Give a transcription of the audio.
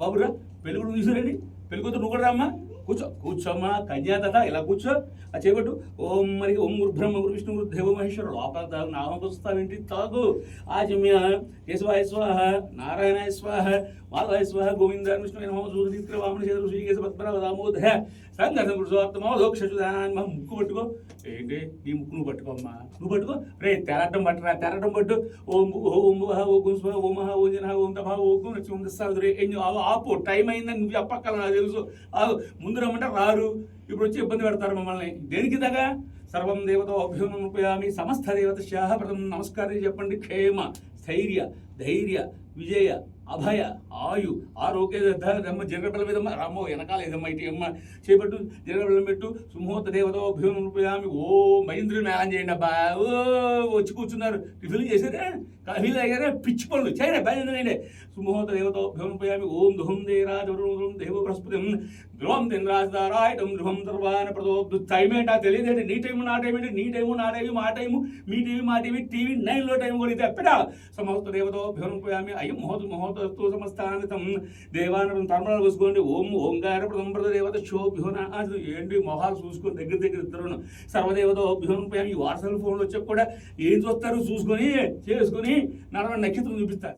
బాబురా పెళ్ళి కూడా తీసుకురండి. పెళ్ళి కూతురు నువ్వు కూడా రామ్మా. కూర్చో కూర్చోమ్మా కన్యాదత ఇలా కూర్చో. ఆ చేపట్టు ఓం మరి ఓం గురు బ్రహ్మ గురు విష్ణు గురు దేవ మహేశ్వర లోపల తాగు నామకొస్తావేంటి తాగు. ఆజమ్య కేశవాయ స్వాహ. నారాయణాయ స్వాహ. మాధవాయ స్వాహ. గోవింద విష్ణు నమో. సూర్య వామన చేతులు శ్రీకేశ పద్మరావ దామోదర సంగతం గురుసోత్తమోదోక్షుదాన్ ముక్కు పట్టుకో. ఏంటి? నీ ముక్కు నువ్వు పట్టుకోమ్మా. నువ్వు పట్టుకో. రే తెరటం పట్టరా తెరటం పట్టు. ఓం ఓం వహ ఓ గుం స్వ ఓం హ ఓ జన ఓం తభ ఓ గుం నచ్చి ఉంది సాగురే ఏం ఆపు. టైం అయిందని నువ్వు చెప్పక్కల నాకు తెలుసు. ఆగు. ముందు రమ్మంటే రారు. ఇప్పుడు వచ్చి ఇబ్బంది పెడతారు మమ్మల్ని. దేనికి తగ? సర్వం దేవత అభ్యునముపయామి సమస్త దేవత శాహ ప్రథమ నమస్కారం చెప్పండి క్షేమ. స్థైర్య ధైర్య విజయ అభయ ఆయు ఆరోగ్య రమ్మ జరగబల మీద రమ్మో వెనకాల ఏదమ్మ ఇటు అమ్మ చేపట్టు జరగబలం పెట్టు సుమూర్త దేవత అభ్యునముపయామి ఓ మహేంద్రుడు మేళం చేయండి అబ్బా. ఓ వచ్చి కూర్చున్నారు. టిఫిన్ చేశారా? కఫీలు అయ్యారా పిచ్చి పనులు. చేయరా? బయలుదేరండి సుమూర్త దేవత అభ్యునముపయామి ఓం దుహం దేరాజవరం దేవ బృహస్పతి. ధ్రువం దినరాజారాయటం ధ్రువం సర్వాన ప్రదో టైం ఏంటా? తెలియదేంటి నీ టైము నా టైం ఏంటి? నీ టైము నా టైం మా టైము మీ టీవీ మా టీవీ టీవీ నైన్లో టైం కూడా ఇది ఎప్పుడా సమస్త దేవతో భ్రమపోయామి అయం మహోత మహోతస్తు సమస్తానితం. దేవానం తర్మలు చూసుకోండి ఓం ఓంకార ప్రదంబర దేవత శోభ్యోన అది ఏంటి మొహాలు చూసుకొని దగ్గర దగ్గర ఇద్దరు సర్వదేవతో భ్యోనపోయామి ఈ వాట్సాప్ ఫోన్లు వచ్చాక కూడా ఏం చూస్తారు చూసుకొని చేసుకొని నడవ నక్షత్రం చూపిస్తారు.